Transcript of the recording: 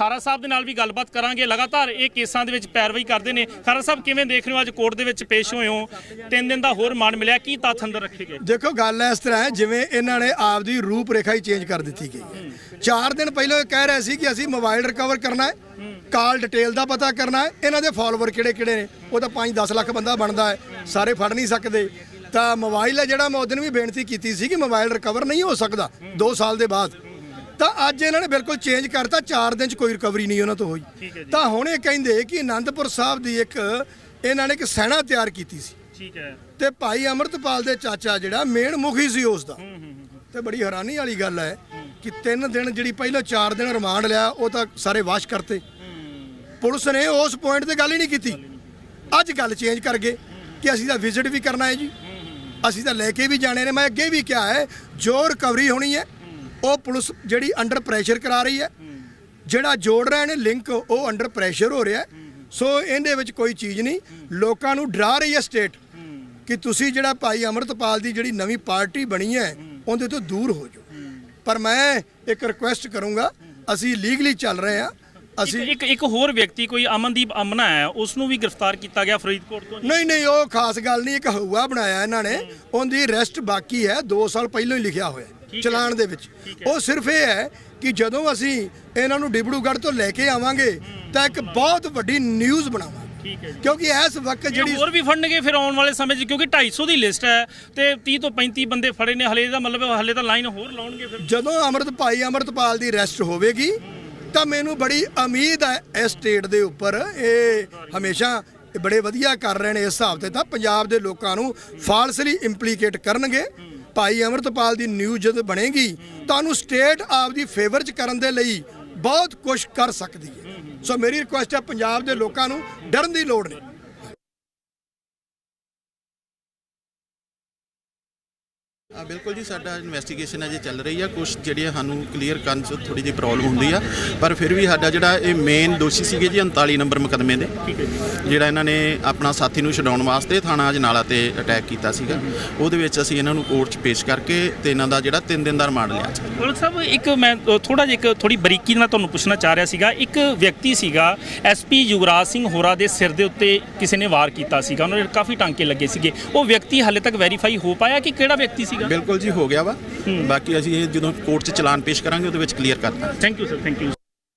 ਖਾਰਾ ਸਾਹਿਬ ਦੇ ਨਾਲ ਵੀ ਗੱਲਬਾਤ ਕਰਾਂਗੇ। ਲਗਾਤਾਰ ਇਹ ਕੇਸਾਂ ਦੇ ਵਿੱਚ ਪੈਰਵਾਈ ਕਰਦੇ ਨੇ। ਖਾਰਾ ਸਾਹਿਬ ਕਿਵੇਂ ਦੇਖ ਰਹੇ ਹੋ? ਅੱਜ ਕੋਰਟ ਦੇ ਵਿੱਚ ਪੇਸ਼ ਹੋਏ ਹੋ। ਤਿੰਨ ਦਿਨ ਦਾ ਹੋਰ ਮਾਨ ਮਿਲਿਆ। ਕੀ ਤੱਥ ਅੰਦਰ ਰੱਖੇ ਗਏ? ਦੇਖੋ ਗੱਲ ਇਸ ਤਰ੍ਹਾਂ ਹੈ ਜਿਵੇਂ ਇਹਨਾਂ ਨੇ ਆਪਦੀ ਰੂਪ ਰੇਖਾ ਹੀ ਚੇਂਜ ਕਰ ਦਿੱਤੀ ਗਈ ਹੈ। 4 ਦਿਨ ਪਹਿਲਾਂ ਇਹ ਕਹਿ ਰਹੇ ਸੀ ਕਿ ਅਸੀਂ ਮੋਬਾਈਲ ਰਿਕਵਰ ਕਰਨਾ ਹੈ ਕਾਲ ਡਿਟੇਲ ਦਾ ਪਤਾ ਕਰਨਾ ਹੈ। ਇਹਨਾਂ ਦੇ ਫਾਲੋਅਰ ਕਿਹੜੇ ਕਿਹੜੇ ਨੇ? ਉਹ ਤਾਂ 5-10 ਲੱਖ ਬੰਦਾ ਬਣਦਾ ਹੈ। ਸਾਰੇ ਫੜ ਨਹੀਂ ਸਕਦੇ। ਤਾਂ ਮੋਬਾਈਲ ਹੈ ਜਿਹੜਾ ਮੈਂ ਉਸ ਦਿਨ ਵੀ ਬੇਨਤੀ ਕੀਤੀ ਸੀ ਕਿ ਮੋਬਾਈਲ ਰਿਕਵਰ ਨਹੀਂ ਹੋ ਸਕਦਾ। 2 ਸਾਲ ਦੇ ਬਾਅਦ। ਤਾਂ ਅੱਜ ਇਹਨਾਂ ਨੇ ਬਿਲਕੁਲ ਚੇਂਜ ਕਰਤਾ 4 ਦਿਨ ਚ ਕੋਈ ਰਿਕਵਰੀ ਨਹੀਂ ਉਹਨਾਂ ਤੋਂ ਹੋਈ। ਤਾਂ ਹੁਣ ਇਹ ਕਹਿੰਦੇ ਕਿ ਆਨੰਦਪੁਰ ਸਾਹਿਬ ਦੀ ਇੱਕ ਇਹਨਾਂ ਨੇ ਇੱਕ ਸੈਨਾ ਤਿਆਰ ਕੀਤੀ ਸੀ। ਠੀਕ ਹੈ। ਤੇ ਭਾਈ ਅਮਰਤਪਾਲ ਦੇ ਚਾਚਾ ਜਿਹੜਾ ਮੇਨ ਮੁਖੀ ਸੀ ਉਸ ਦਾ ਤੇ ਬੜੀ ਹੈਰਾਨੀ ਵਾਲੀ ਗੱਲ ਹੈ ਕਿ ਤਿੰਨ ਦਿਨ ਜਿਹੜੀ ਪਹਿਲਾਂ 4 ਦਿਨ ਰਿਮਾਂਡ ਲਿਆ ਉਹ ਤਾਂ ਸਾਰੇ ਵਾਸ਼ ਕਰਤੇ। ਪੁਲਿਸ ਨੇ ਉਸ ਪੁਆਇੰਟ ਤੇ ਗੱਲ ਹੀ ਨਹੀਂ ਕੀਤੀ। ਅੱਜ ਗੱਲ ਚੇਂਜ ਕਰ ਗਏ ਕਿ ਅਸੀਂ ਤਾਂ ਵਿਜ਼ਿਟ ਵੀ ਕਰਨਾ ਹੈ ਜੀ। ਅਸੀਂ ਤਾਂ ਲੈ ਕੇ ਵੀ ਜਾਣੇ ਨੇ। ਮੈਂ ਅੱਗੇ ਵੀ ਕਿਹਾ ਹੈ ਜੋ ਰਿਕਵਰੀ ਹੋਣੀ ਹੈ ਉਹ ਪੁਲਿਸ ਜਿਹੜੀ ਅੰਡਰ ਪ੍ਰੈਸ਼ਰ ਕਰਾ ਰਹੀ ਹੈ। ਜਿਹੜਾ ਜੋੜ ਰਹੇ ਨੇ ਲਿੰਕ ਉਹ ਅੰਡਰ ਪ੍ਰੈਸ਼ਰ ਹੋ ਰਿਹਾ। ਸੋ ਇਹਦੇ ਵਿੱਚ ਕੋਈ ਚੀਜ਼ ਨਹੀਂ। ਲੋਕਾਂ ਨੂੰ ਡਰਾ ਰਹੀ ਹੈ ਸਟੇਟ ਕਿ ਤੁਸੀਂ ਜਿਹੜਾ ਭਾਈ ਅਮਰਤਪਾਲ ਦੀ ਜਿਹੜੀ ਨਵੀਂ ਪਾਰਟੀ ਬਣੀ ਹੈ ਉਹਦੇ ਤੋਂ ਦੂਰ ਹੋ ਜਾਓ। ਪਰ ਮੈਂ ਇੱਕ ਰਿਕੁਐਸਟ ਕਰੂੰਗਾ ਅਸੀਂ ਲੀਗਲੀ ਚੱਲ ਰਹੇ ਹਾਂ। ਅਸੀਂ ਅਸੀਂ ਇੱਕ ਇੱਕ ਹੋਰ ਵਿਅਕਤੀ ਕੋਈ ਅਮਨਦੀਪ ਅਮਨਾ ਹੈ ਉਸ ਨੂੰ ਵੀ ਗ੍ਰਿਫਤਾਰ ਕੀਤਾ ਗਿਆ ਫਰੀਦਕੋਟ ਤੋਂ। ਨਹੀਂ ਨਹੀਂ ਉਹ ਖਾਸ ਗੱਲ ਨਹੀਂ। ਇੱਕ ਹਊਆ ਬਣਾਇਆ ਇਹਨਾਂ ਨੇ। ਉਹਦੀ ਰੈਸਟ ਬਾਕੀ ਹੈ 2 ਸਾਲ ਪਹਿਲਾਂ ਹੀ ਲਿਖਿਆ ਹੋਇਆ। ਚਲਾਨ ਦੇ ਵਿੱਚ। ਉਹ ਸਿਰਫ ਇਹ ਹੈ ਕਿ ਜਦੋਂ ਅਸੀਂ ਇਹਨਾਂ ਨੂੰ ਡਿਬੜੂਗੜ੍ਹ ਤੋਂ ਲੈ ਕੇ ਆਵਾਂਗੇ ਤਾਂ ਇੱਕ ਬਹੁਤ ਵੱਡੀ ਨਿਊਜ਼ ਬਣਾਵਾਂਗੇ। ਕਿਉਂਕਿ ਇਸ ਵਕਤ ਜਿਹੜੀ ਹੋਰ ਵੀ ਫੜਨਗੇ ਫਿਰ ਆਉਣ ਵਾਲੇ ਸਮੇਂ 'ਚ ਕਿਉਂਕਿ 250 ਦੀ ਲਿਸਟ ਹੈ ਤੇ 30 ਤੋਂ 35 ਬੰਦੇ ਫੜੇ ਨੇ। ਹਲੇ ਦਾ ਮਤਲਬ ਹਲੇ ਤਾਂ ਲਾਈਨ ਹੋਰ ਲਾਉਣਗੇ ਫਿਰ। ਜਦੋਂ ਅਮਰਤ ਭਾਈ ਅਮਰਤਪਾਲ ਦੀ ਅਰੈਸਟ ਹੋਵੇਗੀ ਤਾਂ ਮੈਨੂੰ ਬੜੀ ਉਮੀਦ ਹੈ ਇਸ ਸਟੇਟ ਦੇ ਉੱਪਰ। ਇਹ ਹਮੇਸ਼ਾ ਬੜੇ ਵਧੀਆ ਕਰ ਰਹੇ ਨੇ। ਇਸ ਹਿਸਾਬ ਤੇ ਤਾਂ ਪੰਜਾਬ ਦੇ ਲੋਕਾਂ ਨੂੰ ਫਾਲਸਲੀ ਇੰਪਲੀਕੇਟ ਕਰਨਗੇ। ਭਾਈ ਅਮਰਤਪਾਲ ਦੀ ਨਿਊਜ਼ ਜਦ ਬਣੇਗੀ, ਤਾਂ ਉਹਨੂੰ ਸਟੇਟ ਆਪਦੀ ਫੇਵਰ ਚ ਕਰਨ ਦੇ ਲਈ ਬਹੁਤ ਕੁਝ ਕਰ ਸਕਦੀ ਹੈ। ਸੋ ਮੇਰੀ ਰਿਕੁਐਸਟ ਹੈ, ਪੰਜਾਬ ਦੇ ਲੋਕਾਂ ਨੂੰ ਡਰਨ ਦੀ ਲੋੜ ਨਹੀਂ। ਆ ਬਿਲਕੁਲ ਜੀ ਸਾਡਾ ਇਨਵੈਸਟੀਗੇਸ਼ਨ ਅਜੇ ਚੱਲ ਰਹੀ ਆ। ਕੁਝ ਜਿਹੜੀਆਂ ਸਾਨੂੰ ਕਲੀਅਰ ਕਰਨ 'ਚ ਥੋੜੀ ਜਿਹੀ ਪ੍ਰੋਬਲਮ ਹੁੰਦੀ ਆ। ਪਰ ਫਿਰ ਵੀ ਸਾਡਾ ਜਿਹੜਾ ਇਹ ਮੇਨ ਦੋਸ਼ੀ ਸੀਗੇ ਜੀ 39 ਨੰਬਰ ਮੁਕਦਮੇ ਦੇ। ਜਿਹੜਾ ਇਹਨਾਂ ਨੇ ਆਪਣਾ ਸਾਥੀ ਨੂੰ ਛਡਾਉਣ ਵਾਸਤੇ ਥਾਣਾ ਅਜਨਾਲਾ ਤੇ ਅਟੈਕ ਕੀਤਾ ਸੀਗਾ। ਉਹਦੇ ਵਿੱਚ ਅਸੀਂ ਇਹਨਾਂ ਨੂੰ ਕੋਰਟ 'ਚ ਪੇਸ਼ ਕਰਕੇ ਤੇ ਇਹਨਾਂ ਦਾ ਜਿਹੜਾ 3 ਦਿਨ ਦਾ ਰਿਮਾਂਡ ਲਿਆ ਜੀ ਪੁਲਿਸ ਸਾਹਿਬ ਇੱਕ ਮੈਂ ਥੋੜਾ ਜਿਹਾ ਇੱਕ ਥੋੜੀ ਬਰੀਕੀ ਨਾਲ ਤੁਹਾਨੂੰ ਪੁੱਛਣਾ ਚਾਹ ਰਿਹਾ ਸੀਗਾ। ਇੱਕ ਵਿਅਕਤੀ ਸੀਗਾ ਐਸਪੀ ਯੁਵਰਾਜ ਸਿੰਘ ਹੋਰਾ ਦੇ ਸਿਰ ਦੇ ਉੱਤੇ ਕਿਸੇ ਨੇ ਵਾਰ ਕੀਤਾ ਸੀਗਾ। ਉਹਨਾਂ ਦੇ ਕਾਫੀ ਟਾਂਕੇ ਲੱਗੇ ਸੀਗੇ। ਉਹ ਵਿਅਕਤੀ ਹਾਲੇ ਤੱਕ ਵੈਰੀਫਾਈ ਹੋ ਪਾਇਆ ਕਿ ਕਿਹੜਾ ਵਿਅਕਤੀ ਸੀਗਾ ਬਿਲਕੁਲ ਜੀ ਹੋ ਗਿਆ ਵਾ। ਬਾਕੀ ਅਸੀਂ ਇਹ ਜਦੋਂ ਕੋਰਟ 'ਚ ਚਲਾਨ ਪੇਸ਼ ਕਰਾਂਗੇ ਉਹਦੇ ਵਿੱਚ ਕਲੀਅਰ ਕਰ ਦਾਂਗੇ thank you sir thank you